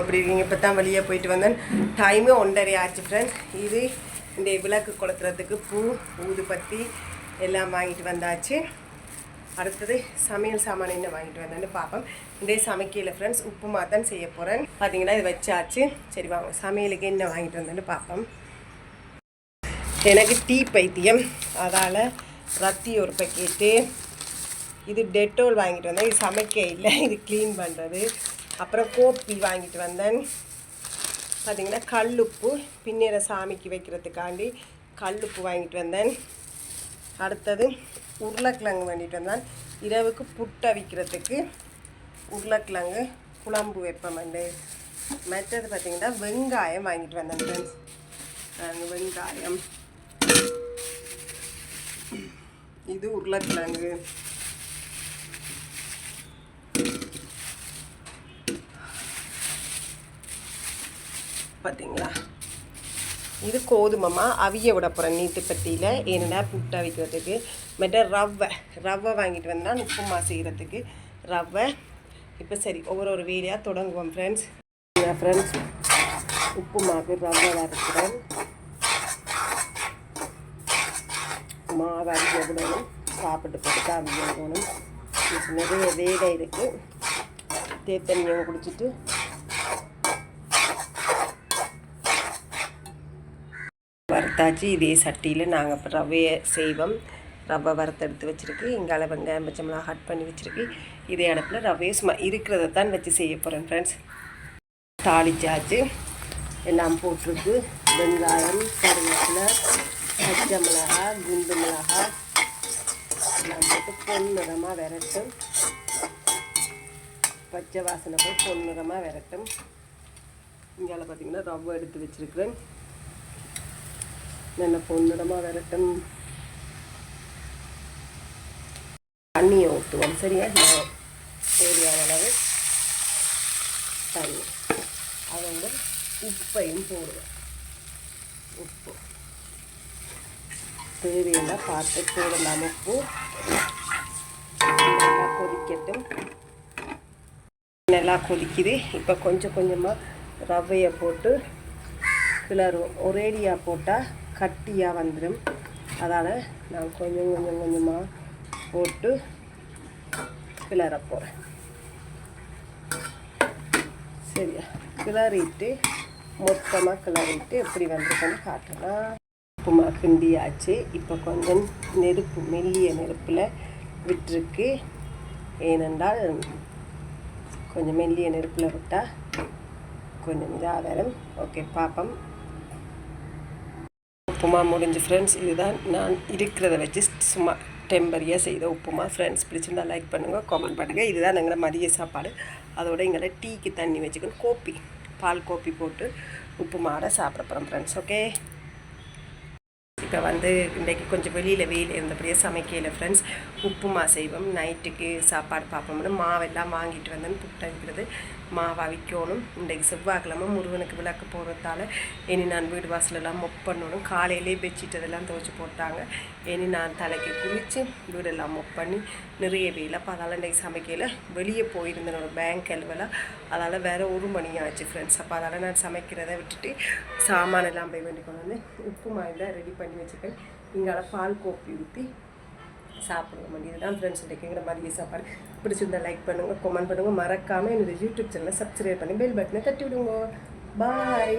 அப்படி இருக்கீங்க இப்போ தான் வெளியே போயிட்டு வந்தேன். டைமு ஒன்றரை ஆச்சு ஃப்ரெண்ட்ஸ் இது இந்த விளக்கு கொளுத்துறதுக்கு பூ ஊதுபத்தி எல்லாம் வாங்கிட்டு வந்தாச்சு. அடுத்தது சமையல் சாமான் என்ன வாங்கிட்டு வந்தேன்னு பார்ப்போம். இந்த சமைக்கல ஃப்ரெண்ட்ஸ் உப்புமா தான் செய்ய போகிறேன் பார்த்தீங்கன்னா இது வச்சாச்சு. சரி வாங்க. சமையலுக்கு என்ன வாங்கிட்டு வந்தேன்னு பார்ப்போம். எனக்கு டீ பைத்தியம். அதால் ரத்தி ஒரு பக்கெட்டு இது டெட்டோல் வாங்கிட்டு வந்தேன். இது சமைக்க இல்லை. இது க்ளீன் பண்ணுறது அப்புறம் கோப்பி வாங்கிட்டு வந்தேன். பார்த்தீங்கன்னா கல்லுப்பு. பின்னிற சாமிக்கு வைக்கிறதுக்காண்டி கல்லுப்பு வாங்கிட்டு வந்தேன். அடுத்தது உருளைக்கிழங்கு வாங்கிட்டு வந்தேன். இரவுக்கு புட்டை விற்கிறதுக்கு உருளைக்கிழங்கு குழம்பு வைப்பமண்டு மற்றது பார்த்தீங்கன்னா வெங்காயம் வாங்கிட்டு வந்தேன் ஃப்ரெண்ட்ஸ் வெங்காயம். இது உருளைக்கிழங்கு. பார்த்தீங்களா இது கோதுமமா அவிய விட போகிறேன் நீட்டு பட்டியில். ஏன்னா புட்டு அவிக்கிறதுக்கு மெட்ட ரவை ரவை வாங்கிட்டு வந்தால் உப்புமா செய்கிறதுக்கு ரவை. இப்போ சரி ஒவ்வொரு ஒரு வேலையாக தொடங்குவோம் ஃப்ரெண்ட்ஸ் ஃப்ரெண்ட்ஸ் உப்புமாவுக்கு ரவை வறுக்கிறேன். மாவு அவிய விடணும் சாப்பிட்டு போட்டு அவிய விடணும் நிறைய வேலை இருக்குது தேத்தண்ணியை குடிச்சிட்டு வறுத்தாச்சு இதே சட்டியில் நாங்கள் இப்போ ரவையை செய்வோம். ரவை வறுத்தெடுத்து வச்சுருக்கு. இங்கால வெங்காயம் பச்சை மிளகா கட் பண்ணி வச்சுருக்கு. இதே அடுப்பில் ரவையை சும்மா இருக்கிறத தான் வச்சு செய்ய போகிறேன் ஃப்ரெண்ட்ஸ் தாளிச்சாச்சு. எல்லாம் போட்டிருக்கு. வெங்காயம் கருவேப்பிலை பச்சை மிளகா குண்டு மிளகா எல்லாம் போட்டு பொன்னிறமாக விரட்டும் பச்சை வாசனை போய் பொன்னிறமாக விரட்டும் இங்கால பார்த்தீங்கன்னா ரவை எடுத்து வச்சுருக்கிறேன். நல்ல பொன்னிறமாக வரட்டும். தண்ணியை ஊற்றுவோம் சரியா? நான் தேவையான அளவு தண்ணி. அதோட உப்பையும் போடுவேன் உப்பு. தேவையான பார்த்து போடலாம் உப்பு நல்லா கொதிக்கட்டும். நல்லா கொதிக்குது. இப்போ கொஞ்சம் கொஞ்சமாக ரவையை போட்டு கிளறுவோம். ஒரேடியாக போட்டால் கட்டியாக வந்துடும் அதால் நான் கொஞ்சம் கொஞ்சம் கொஞ்சமாக போட்டு கிளற போகிறேன் சரியா? கிளறிட்டு மொத்தமாக கிளறிட்டு எப்படி வந்திருக்கேன்னு காட்டலாம். உப்புமா கிண்டியாச்சு. இப்போ கொஞ்சம் நெருப்பு மெல்லிய நெருப்பில் விட்டுருக்கு. ஏனென்றால் கொஞ்சம் மெல்லிய நெருப்பில் விட்டால் கொஞ்சம் இதாக வரும். ஓகே பார்ப்போம். உப்புமா முடிஞ்சு ஃப்ரெண்ட்ஸ் இதுதான் நான் இருக்கிறத வச்சு சும்மா டெம்பரியாக செய்த உப்புமா. ஃப்ரெண்ட்ஸ் பிடிச்சிருந்தால் லைக் பண்ணுங்கள் காமெண்ட் பண்ணுங்கள் இதுதான் எங்களை மதிய சாப்பாடு. அதோட எங்களை டீக்கு தண்ணி வச்சுக்கணும். கோப்பி பால் கோப்பி போட்டு உப்புமாட சாப்பிட போகிறோம் ஃப்ரெண்ட்ஸ் ஓகே இப்போ வந்து இன்றைக்கு கொஞ்சம் வெளியில் வெயில் இருந்தபடியே சமைக்கல ஃப்ரெண்ட்ஸ் உப்புமா செய்வோம். நைட்டுக்கு சாப்பாடு பார்ப்போம்னு மாவெல்லாம் வாங்கிட்டு வந்தேன் புட்டை வைக்கிறது மாவை விற்கணும் இன்றைக்கு செவ்வாய்க்கிழமை முருகனுக்கு விளக்கு போடுறதால இனி நான் வீடு வாசலெல்லாம் மொப் பண்ணணும். காலையிலே பெட்ஷீட் அதெல்லாம் துவைச்சி போட்டாங்க. இனி நான் தலைக்கு குளித்து வீடெல்லாம் மொப் பண்ணி நிறைய வேலை. அப்போ அதால் இன்றைக்கு சமைக்கையில் வெளியே போயிருந்தேன். ஒரு பேங்க் அலுவலா. அதால் வேறு ஒரு மணி ஆச்சு ஃப்ரெண்ட்ஸ் அப்போ அதால் நான் சமைக்கிறத விட்டுட்டு சாமானெல்லாம் போய் வேண்டி கொண்டு வந்து உப்புமா இதெல்லாம் ரெடி பண்ணி வச்சுருக்கேன் இங்கால பால் கோப்பி ஊற்றி சாப்பிடுவோம் இதுதான் ஃப்ரெண்ட்ஸ் இன்றைக்குங்கிற மதிய சாப்பாடு. பிடிச்சிருந்தா லைக் பண்ணுங்கள் கமெண்ட் பண்ணுங்கள் மறக்காமல் என்னோடய யூடியூப் சேனலை சப்ஸ்கிரைப் பண்ணி பெல் பட்டனை தட்டி விடுங்க. பாய்